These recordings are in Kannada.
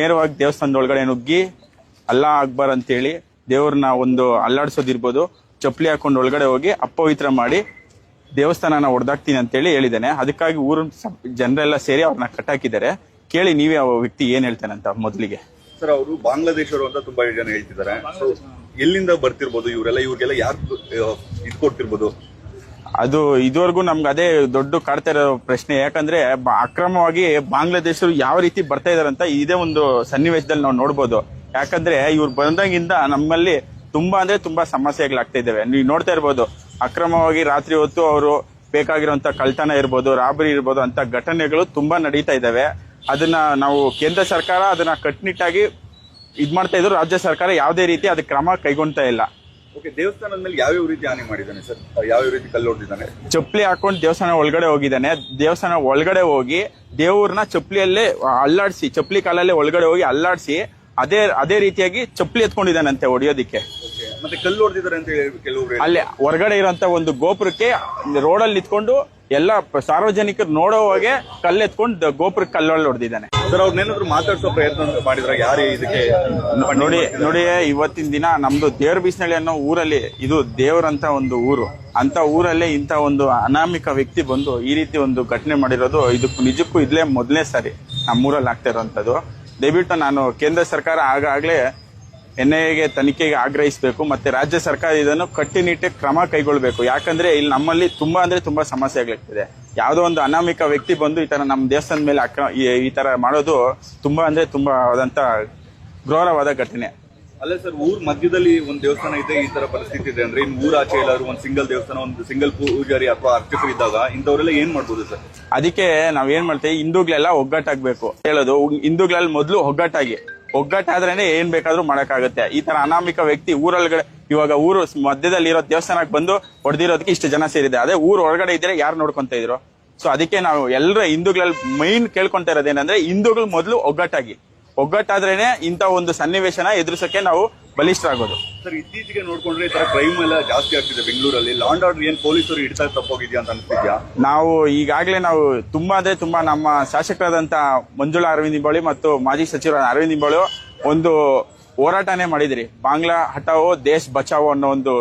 ನೇರವಾಗಿ ದೇವಸ್ಥಾನದ ಒಳಗಡೆ ನುಗ್ಗಿ ಅಲ್ಲಾ ಅಕ್ಬರ್ ಅಂತೇಳಿ ದೇವ್ರನ್ನ ಒಂದು ಅಲ್ಲಾಡ್ಸೋದಿರ್ಬೋದು, ಚಪ್ಪಲಿ ಹಾಕೊಂಡು ಒಳಗಡೆ ಹೋಗಿ ಅಪವಿತ್ರ ಮಾಡಿ ದೇವಸ್ಥಾನನ ಹೊಡೆದಾಕ್ತೀನಿ ಅಂತೇಳಿ ಹೇಳಿದ್ದಾನೆ. ಅದಕ್ಕಾಗಿ ಊರ ಜನರೆಲ್ಲ ಸೇರಿ ಅವ್ರನ್ನ ಕಟ್ಟಾಕಿದ್ದಾರೆ. ಕೇಳಿ ನೀವೇ ಆ ವ್ಯಕ್ತಿ ಏನ್ ಹೇಳ್ತಾನೆ ಅಂತ ಮೊದಲಿಗೆ. ಸರ್, ಅವರು ಬಾಂಗ್ಲಾದೇಶರು ಅಂತ ತುಂಬಾ ಜನ ಹೇಳ್ತಿದ್ದಾರೆ. ಎಲ್ಲಿಂದ ಬರ್ತಿರ್ಬೋದು ಇವರೆಲ್ಲ? ಇವ್ರಿಗೆಲ್ಲ ಯಾರು ಇದು ಕೊಡ್ತಿರ್ಬೋದು? ಅದು ಇದುವರೆಗೂ ನಮ್ಗೆ ಅದೇ ದೊಡ್ಡ ಕಾಡ್ತಾ ಇರೋ ಪ್ರಶ್ನೆ. ಯಾಕಂದ್ರೆ ಅಕ್ರಮವಾಗಿ ಬಾಂಗ್ಲಾದೇಶರು ಯಾವ ರೀತಿ ಬರ್ತಾ ಇದಾರೆ ಅಂತ ಇದೇ ಒಂದು ಸನ್ನಿವೇಶದಲ್ಲಿ ನಾವು ನೋಡ್ಬೋದು. ಯಾಕಂದ್ರೆ ಇವ್ರು ಬಂದಾಗಿಂದ ನಮ್ಮಲ್ಲಿ ತುಂಬಾ ಅಂದ್ರೆ ತುಂಬಾ ಸಮಸ್ಯೆಗಳಾಗ್ತಾ ಇದ್ದಾವೆ ನೀವು ನೋಡ್ತಾ ಇರ್ಬೋದು, ಅಕ್ರಮವಾಗಿ ರಾತ್ರಿ ಹೊತ್ತು ಅವರು ಬೇಕಾಗಿರುವಂತ ಕಳ್ತನ ಇರ್ಬೋದು, ರಾಬರಿ ಇರ್ಬೋದು ಅಂತ ಘಟನೆಗಳು ತುಂಬಾ ನಡೀತಾ ಇದ್ದಾವೆ ಅದನ್ನ ನಾವು ಕೇಂದ್ರ ಸರ್ಕಾರ ಅದನ್ನ ಕಟ್ಟುನಿಟ್ಟಾಗಿ ಇದ್ ಮಾಡ್ತಾ ಇದ್ರು, ರಾಜ್ಯ ಸರ್ಕಾರ ಯಾವುದೇ ರೀತಿ ಅದಕ್ಕೆ ಕ್ರಮ ಕೈಗೊಳ್ತಾ ಇಲ್ಲ. ಓಕೆ ದೇವಸ್ಥಾನದ ಮೇಲೆ ಯಾವ್ಯಾವ ರೀತಿ ಹಾನಿ ಮಾಡಿದ್ದಾನೆ ಸರ್? ಯಾವ್ಯಾವ ರೀತಿ ಕಲ್ಲು ಹೊಡೆದಿದ್ದಾನೆ ಚಪ್ಪಲಿ ಹಾಕೊಂಡು ದೇವಸ್ಥಾನ ಒಳಗಡೆ ಹೋಗಿದ್ದಾನೆ. ದೇವಸ್ಥಾನ ಒಳಗಡೆ ಹೋಗಿ ದೇವ್ರನ್ನ ಚಪ್ಪಲಿಯಲ್ಲೇ ಅಲ್ಲಾಡಿಸಿ ಚಪ್ಪಲಿ ಕಾಲಲ್ಲೇ ಒಳಗಡೆ ಹೋಗಿ ಅಲ್ಲಾಡಿಸಿ ಅದೇ ಅದೇ ರೀತಿಯಾಗಿ ಚಪ್ಪಲಿ ಎತ್ಕೊಂಡಿದ್ದಾನಂತೆ ಹೊಡಿಯೋದಿಕ್ಕೆ. ಮತ್ತೆ ಕಲ್ಲು ಹೊಡೆದಿದ್ದಾರೆ ಅಂತ ಹೇಳಿ ಕೆಲವರು. ಅಲ್ಲಿ ಹೊರಗಡೆ ಇರೋಂತ ಒಂದು ಗೋಪುರಕ್ಕೆ ರೋಡಲ್ಲಿ ನಿಂತ್ಕೊಂಡು ಎಲ್ಲ ಸಾರ್ವಜನಿಕರು ಸಾರ್ವಜನಿಕರು ನೋಡೋವಾಗೆ ಕಲ್ಲೆತ್ಕೊಂಡು ಗೋಪುರಕ್ಕೆ ಕಲ್ಲೊಳ್ಳಿ ಹೊಡೆದಿದ್ದಾನೆ. ಸರ್ ಅವ್ರನ್ನೇನಾದ್ರು ಮಾತಾಡ್ಸೋ ಪ್ರಯತ್ನ ಮಾಡಿದ್ರೆ? ಯಾರು ಇದಕ್ಕೆ ನೋಡಿ ನೋಡಿ ಇವತ್ತಿನ ದಿನ ನಮ್ದು ದೇವ್ರ ಬಿಸಿನಳ್ಳಿ ಅನ್ನೋ ಊರಲ್ಲಿ ಇದು ದೇವರಂತ ಒಂದು ಊರು. ಅಂತ ಊರಲ್ಲೇ ಇಂಥ ಒಂದು ಅನಾಮಿಕ ವ್ಯಕ್ತಿ ಬಂದು ಈ ರೀತಿ ಒಂದು ಘಟನೆ ಮಾಡಿರೋದು ಇದಕ್ಕೂ ನಿಜಕ್ಕೂ ಇದ್ಲೇ ಮೊದಲನೇ ಸಾರಿ. ನಮ್ಮೂರಲ್ಲಿ ಆಗ್ತಾ ಇರೋಂಥದ್ದು. ದಯವಿಟ್ಟು ನಾನು ಕೇಂದ್ರ ಸರ್ಕಾರ ಆಗಾಗ್ಲೇ ಎನ್ಗೆ ತನಿಖೆಗೆ ಆಗ್ರಹಿಸಬೇಕು ಮತ್ತೆ ರಾಜ್ಯ ಸರ್ಕಾರ ಇದನ್ನು ಕಟ್ಟುನಿಟ್ಟಾಗಿ ಕ್ರಮ ಕೈಗೊಳ್ಳಬೇಕು. ಯಾಕಂದ್ರೆ ಇಲ್ಲಿ ನಮ್ಮಲ್ಲಿ ತುಂಬಾ ಅಂದ್ರೆ ತುಂಬಾ ಸಮಸ್ಯೆಗಳಾಗ್ತಿದೆ ಯಾವುದೋ ಒಂದು ಅನಾಮಿಕ ವ್ಯಕ್ತಿ ಬಂದು ಈ ತರ ನಮ್ಮ ದೇವಸ್ಥಾನದ ಮೇಲೆ ಅಕ್ರ ಈ- ಈ ತರ ಮಾಡೋದು ತುಂಬಾ ಅಂದ್ರೆ ತುಂಬಾ ಆದಂತ ಘೋರವಾದ ಘಟನೆ. ಅಲ್ಲ ಸರ್ ಊರ್ ಮಧ್ಯದಲ್ಲಿ ಒಂದು ದೇವಸ್ಥಾನ ಇದೆ ಈ ತರ ಪರಿಸ್ಥಿತಿ ಇದೆ ಅಂದ್ರೆ ಇನ್ನು ಊರ ಆಚೆ ಎಲ್ಲಾದ್ರು ಒಂದು ಸಿಂಗಲ್ ದೇವಸ್ಥಾನ ಒಂದು ಸಿಂಗಲ್ ಪೂಜಾರಿ ಅಥವಾ ಅರ್ಚಕರು ಇದ್ದಾಗ ಇಂಥವರೆಲ್ಲ ಏನ್ ಮಾಡ್ಬೋದು ಸರ್? ಅದಕ್ಕೆ ನಾವ್ ಏನ್ ಮಾಡ್ತೀವಿ? ಹಿಂದೂಗಳೆಲ್ಲ ಒಗ್ಗಟ್ಟಾಗಬೇಕು. ಹೇಳೋದು ಹಿಂದೂಗಳಲ್ಲಿ ಮೊದಲು ಒಗ್ಗಟ್ಟಾಗಿ. ಒಗ್ಗಟ್ಟಾದ್ರೇನೆ ಏನ್ ಬೇಕಾದ್ರೂ ಮಾಡಕ್ಕಾಗುತ್ತೆ. ಈ ತರ ಅನಾಮಿಕ ವ್ಯಕ್ತಿ ಊರೊಳಗಡೆ ಇವಾಗ ಊರು ಮಧ್ಯದಲ್ಲಿ ಇರೋ ದೇವಸ್ಥಾನಕ್ಕೆ ಬಂದು ಹೊಡೆದಿರೋದಕ್ಕೆ ಇಷ್ಟು ಜನ ಸೇರಿದೆ. ಅದೇ ಊರ್ ಒಳಗಡೆ ಇದ್ರೆ ಯಾರು ನೋಡ್ಕೊಂತ ಇದ್ರು? ಸೊ ಅದಕ್ಕೆ ನಾವು ಎಲ್ಲರ ಹಿಂದೂಗಳಲ್ಲಿ ಮೈನ್ ಕೇಳ್ಕೊಂತ ಇರೋದೇನಂದ್ರೆ ಹಿಂದೂಗಳು ಮೊದಲು ಒಗ್ಗಟ್ಟಾಗಿ. ಒಗ್ಗಟ್ಟಾದ್ರೇನೆ ಇಂಥ ಒಂದು ಸನ್ನಿವೇಶನ ಎದುರಿಸಕ್ಕೆ ನಾವು ಬಲಿಷ್ಠರಾಗೋದು. ಸರ್ ಇತ್ತೀಚೆಗೆ ನೋಡ್ಕೊಂಡ್ರೆ ಈ ತರ ಕ್ರೈಮ್ ಎಲ್ಲ ಜಾಸ್ತಿ ಆಗ್ತಿದೆ ಬೆಂಗಳೂರಲ್ಲಿ. ಲಾಂಡ್ ಆರ್ಡರ್ ಏನ್ ಪೊಲೀಸರು ಹಿಡಿತಾ ತಪ್ಪೋಗಿದ್ಯಾ ಅಂತ ಅನ್ಸ್ತಿದ್ಯಾ? ನಾವು ಈಗಾಗಲೇ ನಾವು ತುಂಬಾ ಅಂದ್ರೆ ತುಂಬಾ ನಮ್ಮ ಶಾಸಕರಾದಂತ ಮಂಜುಳಾ ಅರವಿಂದ್ ನಿಂಬಾಳಿ ಮತ್ತು ಮಾಜಿ ಸಚಿವ ಅರವಿಂದ್ ನಿಂಬಾಳು ಒಂದು ಹೋರಾಟನೇ ಮಾಡಿದ್ರಿ. ಬಾಂಗ್ಲಾ ಹಟಾವೋ ದೇಶ್ ಬಚಾವೋ ಅನ್ನೋ ಒಂದು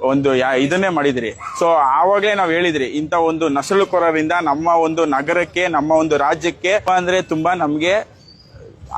ಒಂದು ಯಾ- ಇದನ್ನೇ ಮಾಡಿದ್ರಿ. ಸೊ ಆವಾಗಲೇ ನಾವು ಹೇಳಿದ್ರಿ ಇಂಥ ಒಂದು ನಸಳುಕೋರರಿಂದ ನಮ್ಮ ಒಂದು ನಗರಕ್ಕೆ ನಮ್ಮ ಒಂದು ರಾಜ್ಯಕ್ಕೆ ಅಂದ್ರೆ ತುಂಬಾ ನಮ್ಗೆ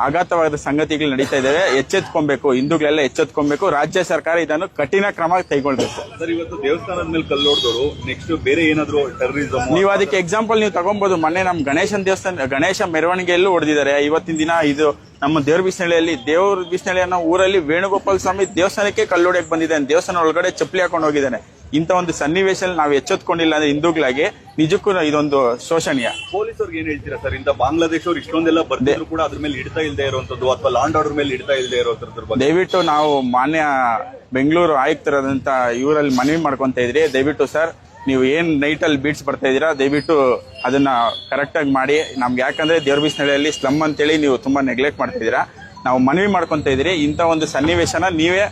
ಆಘಾತವಾದ ಸಂಗತಿಗಳು ನಡೀತಾ ಇದ್ದಾವೆ ಎಚ್ಚೆತ್ಕೊಬೇಕು ಹಿಂದೂಗಳೆಲ್ಲ ಎಚ್ಚೆತ್ಕೊಬೇಕು. ರಾಜ್ಯ ಸರ್ಕಾರ ಇದನ್ನು ಕಠಿಣ ಕ್ರಮ ಕೈಗೊಳ್ಬೇಕು. ಸರ್ ಇವತ್ತು ದೇವಸ್ಥಾನದ ಮೇಲೆ ಕಲ್ಲು ಹೊಡೆದವರು ನೆಕ್ಸ್ಟ್ ಬೇರೆ ಏನಾದ್ರು ಟೆರರಿಸಮ್ ನೀವು ಅದಕ್ಕೆ ಎಕ್ಸಾಂಪಲ್ ನೀವು ತಗೊಬಹುದು ಮೊನ್ನೆ ನಮ್ಮ ಗಣೇಶನ ದೇವಸ್ಥಾನ ಗಣೇಶ ಮೆರವಣಿಗೆಯಲ್ಲೂ ಹೊಡೆದಿದ್ದಾರೆ. ಇವತ್ತಿನ ದಿನ ಇದು ನಮ್ಮ ದೇವ್ರ ಬಿಸಿನಳ್ಳಿಯಲ್ಲಿ ದೇವ್ರ ಬಿಸಿನಳ್ಳಿ ಅನ್ನೋ ಊರಲ್ಲಿ ವೇಣುಗೋಪಾಲ ಸ್ವಾಮಿ ದೇವಸ್ಥಾನಕ್ಕೆ ಕಲ್ಲೊಡೆಯಕ್ಕೆ ಬಂದಿದ್ದಾನೆ. ದೇವಸ್ಥಾನ ಒಳಗಡೆ ಚಪ್ಪಲಿ ಹಾಕೊಂಡು ಹೋಗಿದ್ದಾನೆ. ಇಂಥ ಒಂದು ಸನ್ನಿವೇಶ ನಾವು ಎಚ್ಚೆತ್ಕೊಂಡಿಲ್ಲ ಅಂದ್ರೆ ಹಿಂದೂಗಳಾಗಿ ನಿಜಕ್ಕೂ ಇದೊಂದು ಶೋಷಣೀಯ. ಪೊಲೀಸರಿಗೆ ಏನ್ ಹೇಳ್ತೀರಾ ಸರ್? ಇಂತ ಬಾಂಗ್ಲಾದೇಶವ್ರು ಇಷ್ಟೊಂದೆಲ್ಲ ಬರ್ದಿದ್ರು ಕೂಡ ಅದ್ರ ಮೇಲೆ ಹಿಡಿತಾ ಇಲ್ಲದೆ ಇರುವಂತದ್ದು ಅಥವಾ ಲಾಂಡ್ ಆರ್ಡರ್ ಮೇಲೆ ಹಿಡಿತಾ ಇಲ್ಲದೆ ಇರೋದ್ರ ಬಗ್ಗೆ. ದಯವಿಟ್ಟು ನಾವು ಮಾನ್ಯ ಬೆಂಗಳೂರು ಆಯುಕ್ತರಾದಂತ ಇವರಲ್ಲಿ ಮನವಿ ಮಾಡ್ಕೊಂತ ಇದ್ರಿ. ದಯವಿಟ್ಟು ಸರ್ ನೀವು ಏನ್ ನೈಟ್ ಅಲ್ಲಿ ಬೀಟ್ಸ್ ಬರ್ತಾ ಇದೀರಾ ದಯವಿಟ್ಟು ಅದನ್ನ ಕರೆಕ್ಟ್ ಆಗಿ ಮಾಡಿ. ನಮ್ಗೆ ಯಾಕಂದ್ರೆ ದೇವ್ರ ಬಿಸ್ನಳ್ಳಿಯಲ್ಲಿ ಸ್ಲಮ್ ಅಂತೇಳಿ ನೀವು ತುಂಬಾ ನೆಗ್ಲೆಕ್ಟ್ ಮಾಡ್ತಿದ್ದೀರಾ ನಾವು ಮನವಿ ಮಾಡ್ಕೊಂತ ಇದ್ರಿ. ಇಂಥ ಒಂದು ಸನ್ನಿವೇಶನ ನೀವೇ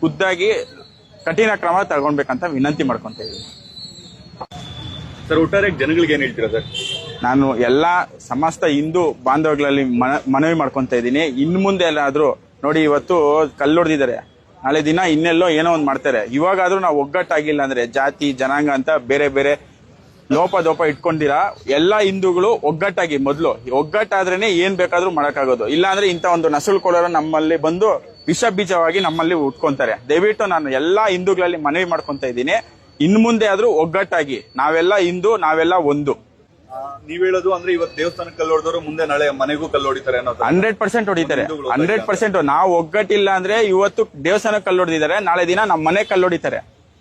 ಖುದ್ದಾಗಿ ಕಠಿಣ ಕ್ರಮ ತಗೊಳ್ಬೇಕಂತ ವಿನಂತಿ ಮಾಡ್ಕೊಂತ ಇದ್ದೀವಿ ಸರ್ ಒಟ್ಟಾರೆ ಜನಗಳಿಗೆ ಏನ್ ಹೇಳ್ತೀರಾ ಸರ್? ನಾನು ಎಲ್ಲ ಸಮಸ್ತ ಹಿಂದೂ ಬಾಂಧವಗಳಲ್ಲಿ ಮನ- ಮನವಿ ಮಾಡ್ಕೊತಾ ಇದ್ದೀನಿ. ಇನ್ನು ಮುಂದೆ ಎಲ್ಲಾದ್ರೂ ನೋಡಿ ಇವತ್ತು ಕಲ್ಲೊಡ್ದಿದ್ದಾರೆ. ನಾಳೆ ದಿನ ಇನ್ನೆಲ್ಲೋ ಏನೋ ಒಂದು ಮಾಡ್ತಾರೆ. ಇವಾಗಾದ್ರೂ ನಾವು ಒಗ್ಗಟ್ಟಾಗಿಲ್ಲ ಅಂದ್ರೆ ಜಾತಿ ಜನಾಂಗ ಅಂತ ಬೇರೆ ಬೇರೆ ಲೋಪ ದೋಪ ಇಟ್ಕೊಂಡಿರಾ ಎಲ್ಲಾ ಹಿಂದೂಗಳು ಒಗ್ಗಟ್ಟಾಗಿ ಮೊದಲು. ಒಗ್ಗಟ್ಟಾದ್ರೇನೆ ಏನ್ ಬೇಕಾದ್ರೂ ಮಾಡೋಕ್ಕಾಗೋದು. ಇಲ್ಲಾಂದ್ರೆ ಇಂಥ ಒಂದು ನಸುಳ್ಕೊಳ್ಳೋರು ನಮ್ಮಲ್ಲಿ ಬಂದು ವಿಷ ಬೀಜವಾಗಿ ನಮ್ಮಲ್ಲಿ ಉಟ್ಕೊಂತಾರೆ. ದಯವಿಟ್ಟು ನಾನು ಎಲ್ಲಾ ಹಿಂದೂಗಳಲ್ಲಿ ಮನವಿ ಮಾಡ್ಕೊಂತ ಇದ್ದೀನಿ. ಇನ್ ಮುಂದೆ ಆದ್ರೂ ಒಗ್ಗಟ್ಟಾಗಿ ನಾವೆಲ್ಲ ಹಿಂದೂ ನಾವೆಲ್ಲ ಒಂದು. ನೀವ್ ಹೇಳೋದು ಅಂದ್ರೆ ಇವತ್ತು ದೇವಸ್ಥಾನಕ್ಕೆ ಕಲ್ಲು ಹೊಡೆದವರು ಮುಂದೆ ನಾಳೆ ಮನೆಗೂ ಕಲ್ಲು ಹೊಡಿತಾರೆ ಅನ್ನೋದು. ಹಂಡ್ರೆಡ್ ಪರ್ಸೆಂಟ್ ಹೊಡಿತಾರೆ. Hundred percent. ನಾವು ಒಗ್ಗಟ್ಟಿಲ್ಲ ಅಂದ್ರೆ ಇವತ್ತು ದೇವಸ್ಥಾನ ಕಲ್ಲೊಡೆದಿದ್ದಾರೆ ನಾಳೆ ದಿನ ನಮ್ಮ ಮನೆ ಕಲ್ಲೊಡಿತಾರೆ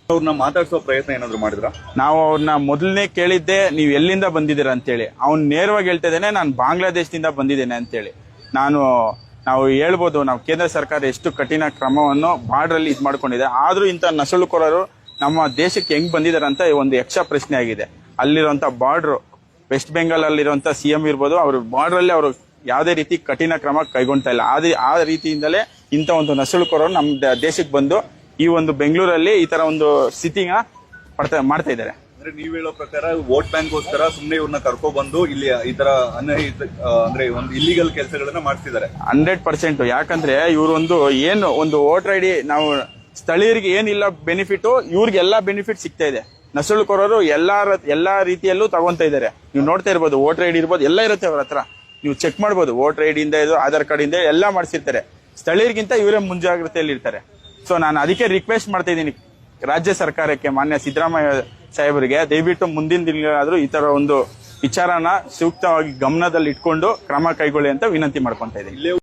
ಅವ್ರನ್ನ ಮಾತಾಡಿಸೋ ಪ್ರಯತ್ನ ಏನಾದ್ರು ಮಾಡಿದ್ರ? ನಾವು ಅವ್ರನ್ನ ಮೊದಲನೇ ಕೇಳಿದ್ದೆ ನೀವು ಎಲ್ಲಿಂದ ಬಂದಿದ್ದೀರಾ ಅಂತೇಳಿ. ಅವ್ನು ನೇರವಾಗಿ ಹೇಳ್ತಾ ಇದ್ದೇನೆ ನಾನು ಬಾಂಗ್ಲಾದೇಶದಿಂದ ಬಂದಿದ್ದೇನೆ ಅಂತೇಳಿ. ನಾನು ನಾವು ಹೇಳ್ಬೋದು, ನಾವು ಕೇಂದ್ರ ಸರ್ಕಾರ ಎಷ್ಟು ಕಠಿಣ ಕ್ರಮವನ್ನು ಬಾರ್ಡ್ರಲ್ಲಿ ಇದು ಮಾಡ್ಕೊಂಡಿದೆ. ಆದರೂ ಇಂಥ ನಸಳುಕೋರರು ನಮ್ಮ ದೇಶಕ್ಕೆ ಹೆಂಗ್ ಬಂದಿದ್ದಾರೆ ಅಂತ ಒಂದು ಯಕ್ಷ ಪ್ರಶ್ನೆ ಆಗಿದೆ. ಅಲ್ಲಿರುವಂಥ ಬಾರ್ಡ್ರು, ವೆಸ್ಟ್ ಬೆಂಗಾಲ್ ಅಲ್ಲಿರುವಂತ ಸಿ ಎಂ ಇರ್ಬೋದು, ಅವರು ಬಾರ್ಡ್ರಲ್ಲಿ ಅವರು ಯಾವುದೇ ರೀತಿ ಕಠಿಣ ಕ್ರಮ ಕೈಗೊಳ್ತಾ ಇಲ್ಲ. ಆ ರೀತಿಯಿಂದಲೇ ಇಂಥ ಒಂದು ನಸಳುಕೋರರು ನಮ್ಮ ದೇಶಕ್ಕೆ ಬಂದು ಈ ಒಂದು ಬೆಂಗಳೂರಲ್ಲಿ ಈ ಥರ ಒಂದು ಸ್ಥಿತಿನ ಪಡ್ತಾ, ಮಾಡ್ತಾ ಇದ್ದಾರೆ. ಅಂದ್ರೆ ನೀವ್ ಹೇಳೋ ಪ್ರಕಾರ ವೋಟ್ ಬ್ಯಾಂಕ್ ಗೋಸ್ಕರ ಸುಮ್ನೆ ಇವ್ರನ್ನ ಕರ್ಕೊ ಬಂದು ಇಲ್ಲಿ ಈ ತರ ಅನಹಿತ ಅಂದ್ರೆ ಒಂದು ಇಲ್ಲಿಗಲ್ ಕೆಲಸಗಳನ್ನ ಮಾಡ್ತಿದ್ದಾರೆ. Hundred percent. ಯಾಕಂದ್ರೆ ಇವ್ರೊಂದು ಏನು ಒಂದು ವೋಟರ್ ಐ ಡಿ ನಾವು ಸ್ಥಳೀಯರಿಗೆ ಏನಿಲ್ಲ ಬೆನಿಫಿಟ್ ಇವ್ರಿಗೆಲ್ಲಾ ಬೆನಿಫಿಟ್ ಸಿಗ್ತಾ ಇದೆ. ನಸುಳುಕೋರರು ಎಲ್ಲಾ ಎಲ್ಲಾ ರೀತಿಯಲ್ಲೂ ತಗೊಂತ ಇದಾರೆ ನೀವು ನೋಡ್ತಾ ಇರ್ಬೋದು, ವೋಟರ್ ಐ ಡಿ ಇರ್ಬೋದು, ಎಲ್ಲ ಇರುತ್ತೆ ಅವ್ರ ಹತ್ರ. ನೀವು ಚೆಕ್ ಮಾಡ್ಬೋದು, ವೋಟರ್ ಐ ಡಿಯಿಂದ ಇದು, ಆಧಾರ್ ಕಾರ್ಡ್ ಇಂದ ಎಲ್ಲ ಮಾಡಿಸಿರ್ತಾರೆ. ಸ್ಥಳೀಯರಿಗಿಂತ ಇವರೇ ಮುಂಜಾಗ್ರತೆಯಲ್ಲಿ ಇರ್ತಾರೆ ಸೊ ನಾನು ಅದಕ್ಕೆ ರಿಕ್ವೆಸ್ಟ್ ಮಾಡ್ತಾ ಇದ್ದೀನಿ. ರಾಜ್ಯ ಸರ್ಕಾರಕ್ಕೆ ಮಾನ್ಯ ಸಿದ್ದರಾಮಯ್ಯ ಸಾಹೇಬರಿಗೆ ದಯವಿಟ್ಟು ಮುಂದಿನ ದಿನಗಳಾದರೂ ಈ ತರ ಒಂದು ವಿಚಾರನ ಸೂಕ್ತವಾಗಿ ಗಮನದಲ್ಲಿ ಇಟ್ಕೊಂಡು ಕ್ರಮ ಕೈಗೊಳ್ಳಿ ಅಂತ ವಿನಂತಿ ಮಾಡ್ಕೊಂತ ಇದ್ದೀನಿ.